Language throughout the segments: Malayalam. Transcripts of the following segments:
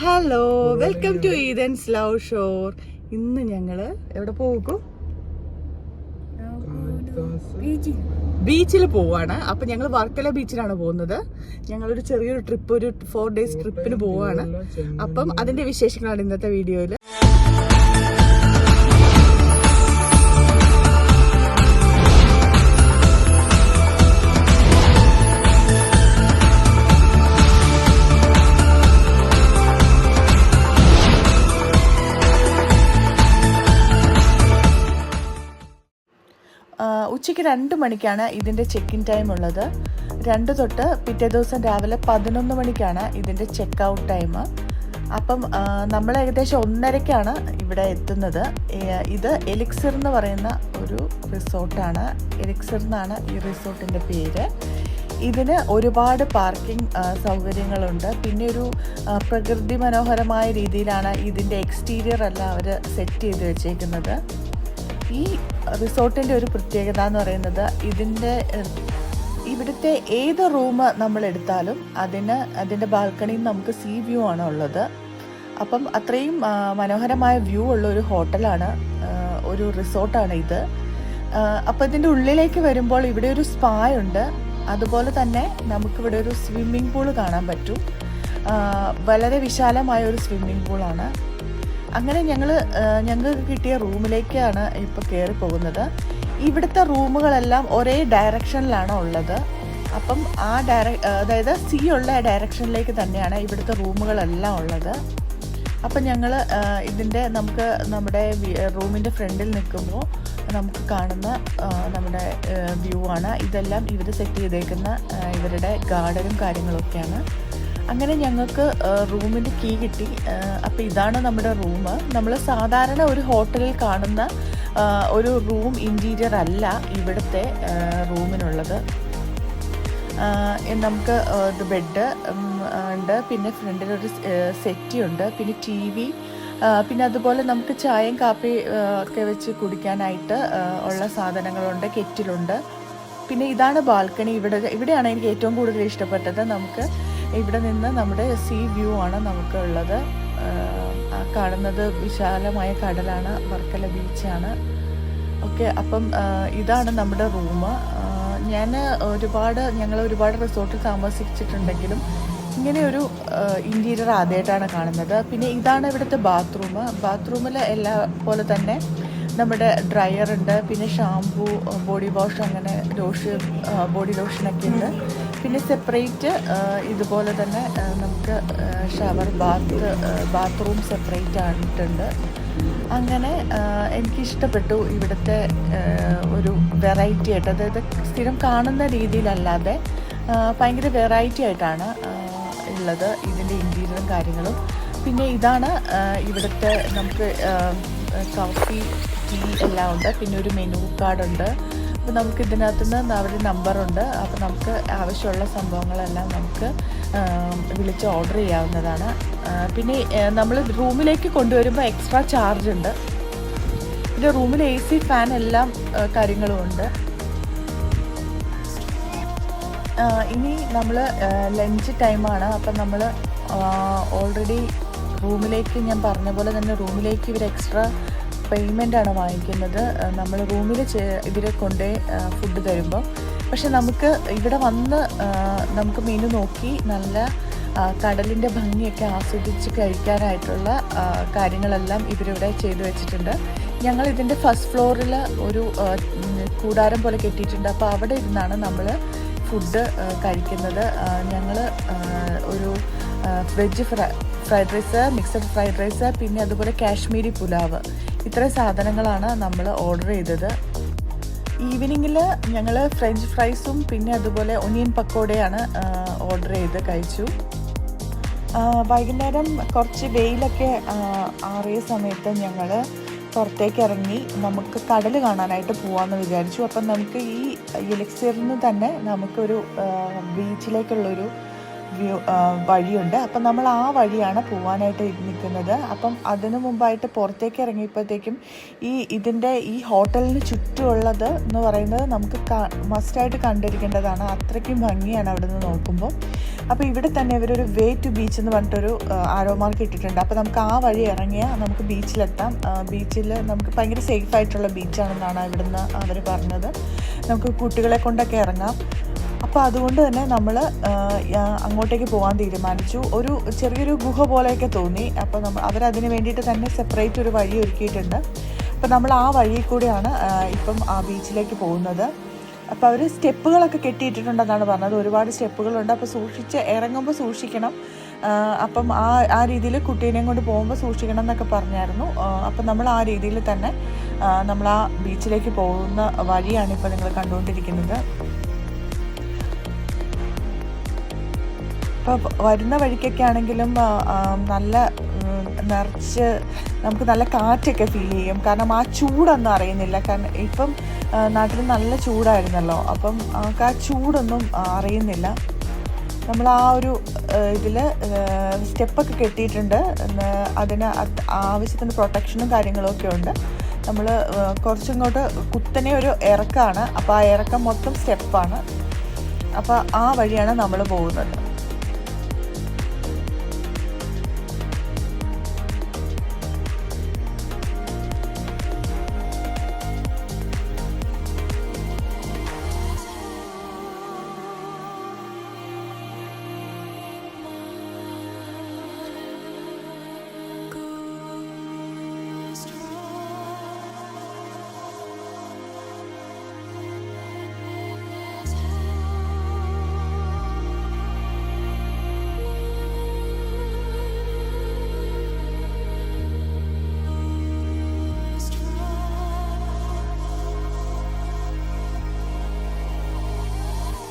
Hello welcome to ഈദൻസ് love shore ഇന്ന് ഞങ്ങൾ എവിടെ പോകും? ബീച്ചിൽ പോവാണ്. അപ്പൊ ഞങ്ങൾ വർക്കല ബീച്ചിലാണ് പോകുന്നത്. ഞങ്ങളൊരു ചെറിയൊരു ട്രിപ്പ് ഒരു ഫോർ ഡേയ്സ് ട്രിപ്പിന് പോവാണ്. അപ്പം അതിന്റെ വിശേഷങ്ങളാണ് ഇന്നത്തെ വീഡിയോയിൽ ഉച്ചയ്ക്ക് രണ്ട് മണിക്കാണ് ഇതിന്റെ ചെക്ക് ഇൻ ടൈം ഉള്ളത്. രണ്ട് തൊട്ട് പിറ്റേ ദിവസം രാവിലെ പതിനൊന്ന് മണിക്കാണ് ഇതിന്റെ ചെക്ക് ഔട്ട് ടൈം അപ്പം നമ്മൾ ഏകദേശം ഒന്നരയ്ക്കാണ് ഇവിടെ എത്തുന്നത്. ഇത് എലിക്സർ എന്ന് പറയുന്ന ഒരു റിസോർട്ടാണ്. എലിക്സിർ എന്നാണ് ഈ റിസോർട്ടിന്റെ പേര്. ഇതിന് ഒരുപാട് പാർക്കിംഗ് സൗകര്യങ്ങളുണ്ട്. പിന്നെ ഒരു പ്രകൃതി മനോഹരമായ രീതിയിലാണ് ഇതിന്റെ എക്സ്റ്റീരിയർ എല്ലാം അവർ സെറ്റ് ചെയ്ത് വെച്ചേക്കുന്നത്. ഈ റിസോർട്ടിന്റെ ഒരു പ്രത്യേകത എന്ന് പറയുന്നത് ഇതിന്റെ ഇവിടുത്തെ ഏത് റൂം നമ്മൾ എടുത്താലും അതിന് അതിന്റെ ബാൽക്കണിയിൽ നമുക്ക് സീ വ്യൂ ആണ് ഉള്ളത്. അപ്പം അത്രയും മനോഹരമായ വ്യൂ ഉള്ള ഒരു ഹോട്ടലാണ് ഒരു റിസോർട്ടാണ് ഇത്. അപ്പോൾ ഇതിന്റെ ഉള്ളിലേക്ക് വരുമ്പോൾ ഇവിടെ ഒരു സ്പാ ഉണ്ട്. അതുപോലെ തന്നെ നമുക്കിവിടെ ഒരു സ്വിമ്മിംഗ് പൂൾ കാണാൻ പറ്റും. വളരെ വിശാലമായ ഒരു സ്വിമ്മിംഗ് പൂളാണ് അങ്ങനെ ഞങ്ങൾ ഞങ്ങൾക്ക് കിട്ടിയ റൂമിലേക്കാണ് ഇപ്പോൾ കയറി പോകുന്നത്. ഇവിടുത്തെ റൂമുകളെല്ലാം ഒരേ ഡയറക്ഷനിലാണ് ഉള്ളത്. അപ്പം ആ ഡയറ അതായത് സി ഉള്ള ഡയറക്ഷനിലേക്ക് തന്നെയാണ് ഇവിടുത്തെ റൂമുകളെല്ലാം ഉള്ളത്. അപ്പം ഞങ്ങൾ ഇതിന്റെ നമുക്ക് നമ്മുടെ റൂമിന്റെ ഫ്രണ്ടിൽ നിൽക്കുമ്പോൾ നമുക്ക് കാണുന്ന നമ്മുടെ വ്യൂ ആണ്. ഇതെല്ലാം ഇവർ സെറ്റ് ചെയ്തേക്കുന്ന ഇവരുടെ ഗാർഡനും കാര്യങ്ങളൊക്കെയാണ്. അങ്ങനെ ഞങ്ങൾക്ക് റൂമിന്റെ കീ കിട്ടി. അപ്പോൾ ഇതാണ് നമ്മുടെ റൂം. നമ്മൾ സാധാരണ ഒരു ഹോട്ടലിൽ കാണുന്ന ഒരു റൂം ഇന്റീരിയർ അല്ല ഇവിടുത്തെ റൂമിനുള്ളത്. നമുക്ക് ഇത് ബെഡ് ഉണ്ട്. പിന്നെ ഫ്രണ്ടിലൊരു സെറ്റി ഉണ്ട്. പിന്നെ ടി വി പിന്നെ അതുപോലെ നമുക്ക് ചായയും കാപ്പി ഒക്കെ വെച്ച് കുടിക്കാനായിട്ട് ഉള്ള സാധനങ്ങളുണ്ട് കെറ്റിലുണ്ട്. പിന്നെ ഇതാണ് ബാൽക്കണി. ഇവിടെ ഇവിടെയാണ് എനിക്ക് ഏറ്റവും കൂടുതൽ ഇഷ്ടപ്പെട്ടത്. നമുക്ക് ഇവിടെ നിന്ന് നമ്മുടെ സീ വ്യൂ ആണ് നമുക്ക് ഉള്ളത് ആ, ആ കാണുന്നത് വിശാലമായ കടലാണ് വർക്കല ബീച്ചാണ് ഓക്കെ അപ്പം ഇതാണ് നമ്മുടെ റൂം ഞാൻ ഒരുപാട് ഞങ്ങൾ ഒരുപാട് റിസോർട്ടിൽ താമസിച്ചിട്ടുണ്ടെങ്കിലും ഇങ്ങനെ ഒരു ഇന്റീരിയർ ആദ്യമായിട്ടാണ് കാണുന്നത്. പിന്നെ ഇതാണ് ഇവിടുത്തെ ബാത്റൂം ബാത്റൂമിൽ എല്ലാ പോലെ തന്നെ നമ്മുടെ ഡ്രയർ ഉണ്ട്. പിന്നെ ഷാംപൂ ബോഡി വാഷ് അങ്ങനെ ലോഷൻ ബോഡി ലോഷനൊക്കെ ഉണ്ട്. പിന്നെ സെപ്പറേറ്റ് ഇതുപോലെ തന്നെ നമുക്ക് ഷവർ ബാത്ത് ബാത്റൂം സെപ്പറേറ്റ് ആയിട്ടുണ്ട്. അങ്ങനെ എനിക്കിഷ്ടപ്പെട്ടു ഇവിടുത്തെ ഒരു വെറൈറ്റി ആയിട്ട്. അതായത് സ്ഥിരം കാണുന്ന രീതിയിലല്ലാതെ ഭയങ്കര വെറൈറ്റി ആയിട്ടാണ് ഉള്ളത് ഇതിന്റെ ഇന്റീരിയറും കാര്യങ്ങളും. പിന്നെ ഇതാണ് ഇവിടുത്തെ നമുക്ക് കോഫി ടീ എല്ലാം ഉണ്ട്. പിന്നെ ഒരു മെനു കാർഡുണ്ട് അപ്പോൾ നമുക്ക് ഇതിനകത്ത് നിന്ന് അവരുടെ നമ്പറുണ്ട് അപ്പോൾ നമുക്ക് ആവശ്യമുള്ള സംഭവങ്ങളെല്ലാം നമുക്ക് വിളിച്ച് ഓർഡർ ചെയ്യാവുന്നതാണ്. പിന്നെ നമ്മൾ റൂമിലേക്ക് കൊണ്ടുവരുമ്പോൾ എക്സ്ട്രാ ചാർജ് ഉണ്ട്. പിന്നെ റൂമിൽ എ സി ഫാൻ എല്ലാം കാര്യങ്ങളും ഉണ്ട്. ഇനി നമ്മൾ ലഞ്ച് ടൈമാണ് അപ്പം നമ്മൾ ഓൾറെഡി റൂമിലേക്ക് ഞാൻ പറഞ്ഞ പോലെ തന്നെ റൂമിലേക്ക് ഇവർ എക്സ്ട്രാ പേയ്മെന്റ് ആണ് വാങ്ങിക്കുന്നത്. നമ്മൾ റൂമിൽ ഇവരെ കൊണ്ടേ ഫുഡ് തരുമ്പോൾ പക്ഷെ നമുക്ക് ഇവിടെ വന്ന് നമുക്ക് മെനു നോക്കി നല്ല കടലിന്റെ ഭംഗിയൊക്കെ ആസ്വദിച്ച് കഴിക്കാനായിട്ടുള്ള കാര്യങ്ങളെല്ലാം ഇവരിവിടെ ചെയ്തു വെച്ചിട്ടുണ്ട്. ഞങ്ങൾ ഇതിന്റെ ഫസ്റ്റ് ഫ്ലോറിൽ ഒരു കൂടാരം പോലെ കെട്ടിയിട്ടുണ്ട്. അപ്പോൾ അവിടെ ഇരുന്നാണ് നമ്മൾ ഫുഡ് കഴിക്കുന്നത്. ഞങ്ങൾ ഒരു veg fry fried rice mixed fried rice പിന്നെ അതുപോലെ കാശ്മീരി പുലാവ്. ഇത്രയും സാധനങ്ങളാണ് നമ്മൾ ഓർഡർ ചെയ്തത്. ഈവനിങ്ങിൽ ഞങ്ങൾ ഫ്രഞ്ച് ഫ്രൈസും പിന്നെ അതുപോലെ ഒനിയൻ പക്കോടയാണ് ഓർഡർ ചെയ്ത് കഴിച്ചു. വൈകുന്നേരം കുറച്ച് വെയിലൊക്കെ ആറിയ സമയത്ത് ഞങ്ങൾ പുറത്തേക്ക് ഇറങ്ങി നമുക്ക് കടൽ കാണാനായിട്ട് പോകാമെന്ന് വിചാരിച്ചു. അപ്പം നമുക്ക് ഈ ഇലക്സിറിൽ നിന്ന് തന്നെ നമുക്കൊരു ബീച്ചിലേക്കുള്ളൊരു വഴിയുണ്ട്. അപ്പം നമ്മൾ ആ വഴിയാണ് പോവാനായിട്ട് നിൽക്കുന്നത്. അപ്പം അതിനു മുമ്പായിട്ട് പുറത്തേക്ക് ഇറങ്ങിയപ്പോഴത്തേക്കും ഈ ഇതിന്റെ ഈ ഹോട്ടലിന് ചുറ്റുമുള്ളത് എന്ന് പറയുന്നത് നമുക്ക് മസ്റ്റായിട്ട് കണ്ടിരിക്കേണ്ടതാണ്. അത്രയ്ക്കും ഭംഗിയാണ് അവിടെ നിന്ന് നോക്കുമ്പോൾ അപ്പോൾ ഇവിടെ തന്നെ ഇവരൊരു വേ ടു ബീച്ച് എന്ന് പറഞ്ഞിട്ടൊരു ആരോ മാർക്ക് ഇട്ടിട്ടുണ്ട്. അപ്പോൾ നമുക്ക് ആ വഴി ഇറങ്ങിയാൽ നമുക്ക് ബീച്ചിലെത്താം. ബീച്ചിൽ നമുക്ക് ഭയങ്കര സേഫ് ആയിട്ടുള്ള ബീച്ചാണെന്നാണ് ഇവിടുന്ന് അവർ പറഞ്ഞത്. നമുക്ക് കുട്ടികളെ കൊണ്ടൊക്കെ ഇറങ്ങാം. അപ്പോൾ അതുകൊണ്ട് തന്നെ നമ്മൾ അങ്ങോട്ടേക്ക് പോകാൻ തീരുമാനിച്ചു. ഒരു ചെറിയൊരു ഗുഹ പോലെയൊക്കെ തോന്നി. അപ്പോൾ നമ്മൾ അവരതിന് വേണ്ടിയിട്ട് തന്നെ സെപ്പറേറ്റ് ഒരു വഴി ഒരുക്കിയിട്ടുണ്ട്. അപ്പോൾ നമ്മൾ ആ വഴി കൂടെയാണ് ഇപ്പം ആ ബീച്ചിലേക്ക് പോകുന്നത്. അപ്പോൾ അവർ സ്റ്റെപ്പുകളൊക്കെ കെട്ടിയിട്ടിട്ടുണ്ടെന്നാണ് പറഞ്ഞത്. ഒരുപാട് സ്റ്റെപ്പുകളുണ്ട്. അപ്പോൾ സൂക്ഷിച്ച് ഇറങ്ങുമ്പോൾ സൂക്ഷിക്കണം. അപ്പം ആ ആ രീതിയിൽ കുട്ടീനെയും കൊണ്ട് പോകുമ്പോൾ സൂക്ഷിക്കണം എന്നൊക്കെ പറഞ്ഞായിരുന്നു. അപ്പം നമ്മൾ ആ രീതിയിൽ തന്നെ നമ്മൾ ആ ബീച്ചിലേക്ക് പോകുന്ന വഴിയാണ് ഇപ്പോൾ നിങ്ങൾ കണ്ടുകൊണ്ടിരിക്കുന്നത്. ഇപ്പോൾ വരുന്ന വഴിക്കൊക്കെ ആണെങ്കിലും നല്ല നിറച്ച് നമുക്ക് നല്ല കാറ്റൊക്കെ ഫീൽ ചെയ്യും. കാരണം ആ ചൂടൊന്നും അറിയുന്നില്ല. കാരണം ഇപ്പം നാട്ടിൽ നല്ല ചൂടായിരുന്നല്ലോ. അപ്പം ആ ചൂടൊന്നും അറിയുന്നില്ല. നമ്മൾ ആ ഒരു ഇതിൽ സ്റ്റെപ്പൊക്കെ കെട്ടിയിട്ടുണ്ട്. അതിന് ആവശ്യത്തിന് പ്രൊട്ടക്ഷനും കാര്യങ്ങളൊക്കെ ഉണ്ട്. നമ്മൾ കുറച്ചിങ്ങോട്ട് കുത്തനെ ഒരു ഇറക്കമാണ് അപ്പോൾ ആ ഇറക്കം മൊത്തം സ്റ്റെപ്പാണ്. അപ്പോൾ ആ വഴിയാണ് നമ്മൾ പോകുന്നത്.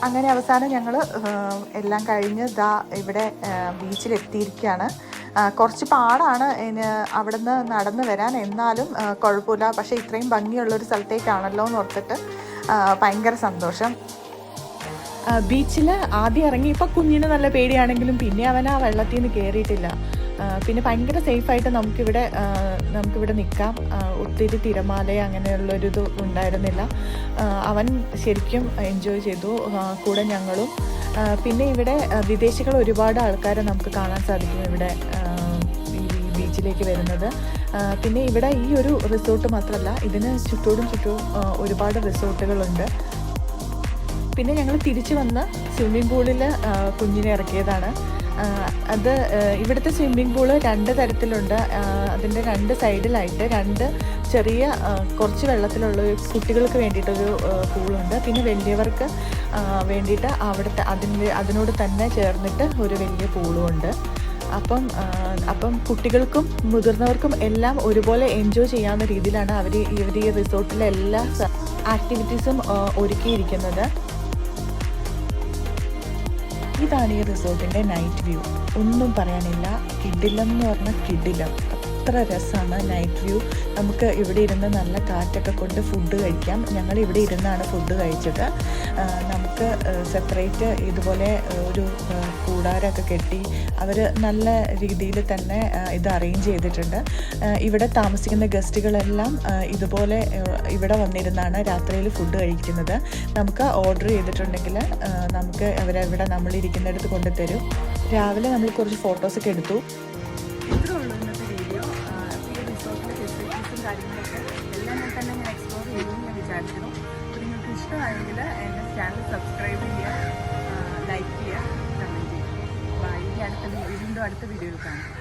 അങ്ങനെ അവസാനം ഞങ്ങൾ എല്ലാം കഴിഞ്ഞ് ദാ ഇവിടെ ബീച്ചിലെത്തിയിരിക്കുകയാണ് കുറച്ച് പാടാണ് അവിടുന്ന് നടന്നു വരാൻ. എന്നാലും കുഴപ്പമില്ല. പക്ഷേ ഇത്രയും ഭംഗിയുള്ളൊരു സ്ഥലത്തേക്കാണല്ലോ എന്ന് ഓർത്തിട്ട് ഭയങ്കര സന്തോഷം. ബീച്ചിൽ ആദ്യം ഇറങ്ങിയപ്പോൾ കുഞ്ഞിന് നല്ല പേടിയാണെങ്കിലും പിന്നെ അവൻ ആ വെള്ളത്തിൽ നിന്ന് കയറിയിട്ടില്ല പിന്നെ ഭയങ്കര സേഫായിട്ട് നമുക്കിവിടെ നമുക്കിവിടെ നിൽക്കാം. ഒത്തിരി തിരമാല അങ്ങനെയുള്ളൊരിത് ഉണ്ടായിരുന്നില്ല. ആ, അവൻ ശരിക്കും എൻജോയ് ചെയ്തു. കൂടെ ഞങ്ങളും. പിന്നെ ഇവിടെ വിദേശികൾ ഒരുപാട് ആൾക്കാരെ നമുക്ക് കാണാൻ സാധിക്കും ഇവിടെ ബീച്ചിലേക്ക് വരുന്നത്. പിന്നെ ഇവിടെ ഈ ഒരു റിസോർട്ട് മാത്രമല്ല ഇതിന് ചുറ്റോടും ചുറ്റും ഒരുപാട് റിസോർട്ടുകളുണ്ട്. പിന്നെ ഞങ്ങൾ തിരിച്ചു വന്ന് സ്വിമ്മിംഗ് പൂളിൽ കുഞ്ഞിനെ ഇറക്കിയതാണ്. അത് ഇവിടുത്തെ സ്വിമ്മിംഗ് പൂൾ രണ്ട് തരത്തിലുണ്ട്. അതിന്റെ രണ്ട് സൈഡിലായിട്ട് രണ്ട് ചെറിയ കുറച്ച് വെള്ളത്തിലുള്ള കുട്ടികൾക്ക് വേണ്ടിയിട്ടൊരു പൂളുണ്ട് പിന്നെ വലിയവർക്ക് വേണ്ടിയിട്ട് അവിടുത്തെ അതിന്റെ അതിനോട് തന്നെ ചേർന്നിട്ട് ഒരു വലിയ പൂളുമുണ്ട് അപ്പം അപ്പം കുട്ടികൾക്കും മുതിർന്നവർക്കും എല്ലാം ഒരുപോലെ എൻജോയ് ചെയ്യാവുന്ന രീതിയിലാണ് അവർ ഇവർ ഈ റിസോർട്ടിലെ എല്ലാ ആക്ടിവിറ്റീസും ഒരുക്കിയിരിക്കുന്നത്. ഇതാണ് ഈ റിസോർട്ടിന്റെ നൈറ്റ് വ്യൂ ഒന്നും പറയാനില്ല. കിഡിലം എന്ന് പറഞ്ഞാൽ കിഡിലം അത്ര രസമാണ് നൈറ്റ് വ്യൂ നമുക്ക് ഇവിടെ ഇരുന്ന് നല്ല കാറ്റൊക്കെ കൊണ്ട് ഫുഡ് കഴിക്കാം. ഞങ്ങൾ ഇവിടെ ഇരുന്നാണ് ഫുഡ് കഴിച്ചത്. നമുക്ക് സെപ്പറേറ്റ് ഇതുപോലെ ഒരു കൂടാരമൊക്കെ കെട്ടി അവർ നല്ല രീതിയിൽ തന്നെ ഇത് അറേഞ്ച് ചെയ്തിട്ടുണ്ട്. ഇവിടെ താമസിക്കുന്ന ഗസ്റ്റുകളെല്ലാം ഇതുപോലെ ഇവിടെ വന്നിരുന്നാണ് രാത്രിയിൽ ഫുഡ് കഴിക്കുന്നത്. നമുക്ക് ഓർഡർ ചെയ്തിട്ടുണ്ടെങ്കിൽ നമുക്ക് അവരവിടെ നമ്മളിരിക്കുന്നിടത്ത് കൊണ്ടുതരും. രാവിലെ നമ്മൾ കുറച്ച് ഫോട്ടോസൊക്കെ എടുത്തു. വിചാരിക്കുന്നു അപ്പോൾ നിങ്ങൾക്ക് ഇഷ്ടമായെങ്കിൽ എന്റെ ചാനൽ സബ്സ്ക്രൈബ് ചെയ്യുക ലൈക്ക് ചെയ്യുക കമന്റ് ചെയ്യുക. അപ്പോൾ ഈ അടുത്ത വീണ്ടും അടുത്ത വീഡിയോയിൽ കാണാം.